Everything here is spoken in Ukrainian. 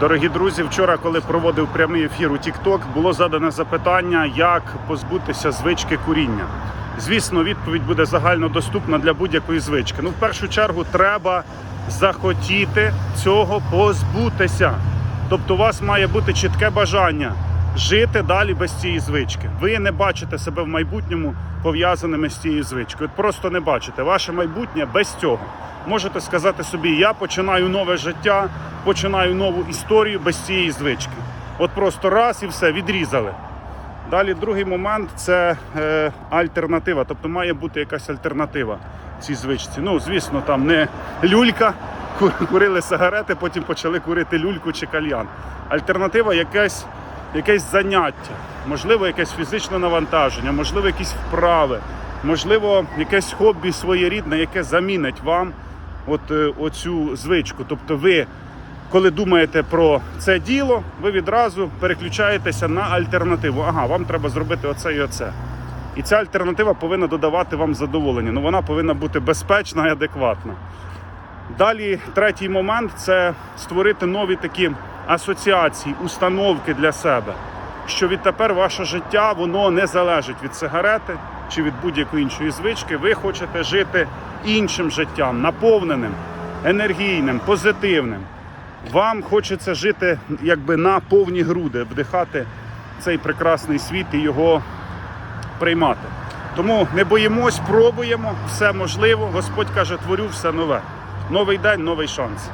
Дорогі друзі, вчора, коли проводив прямий ефір у TikTok, було задане запитання, як позбутися звички куріння. Звісно, відповідь буде загальнодоступна для будь-якої звички. Ну, в першу чергу, треба захотіти цього позбутися. Тобто, у вас має бути чітке бажання жити далі без цієї звички. Ви не бачите себе в майбутньому пов'язаними з цією звичкою. От просто не бачите. Ваше майбутнє без цього. Можете сказати собі, я починаю нове життя, починаю нову історію без цієї звички. От просто раз і все відрізали. Далі другий момент це е, альтернатива, тобто має бути якась альтернатива цій звичці. Ну, звісно, там не люлька, курили сигарети, потім почали курити люльку чи кальян. Альтернатива якесь, якесь заняття, можливо, якесь фізичне навантаження, можливо, якісь вправи, можливо, якесь хобі своєрідне, яке замінить вам от, е, оцю звичку. Тобто ви коли думаєте про це діло, ви відразу переключаєтеся на альтернативу. Ага, вам треба зробити оце і оце. І ця альтернатива повинна додавати вам задоволення. Ну вона повинна бути безпечна і адекватна. Далі, третій момент це створити нові такі асоціації, установки для себе. Що відтепер ваше життя воно не залежить від сигарети чи від будь-якої іншої звички. Ви хочете жити іншим життям, наповненим, енергійним, позитивним. Вам хочеться жити якби на повні груди, вдихати цей прекрасний світ і його приймати. Тому не боїмось, пробуємо, все можливо. Господь каже, творю все нове. Новий день, новий шанс.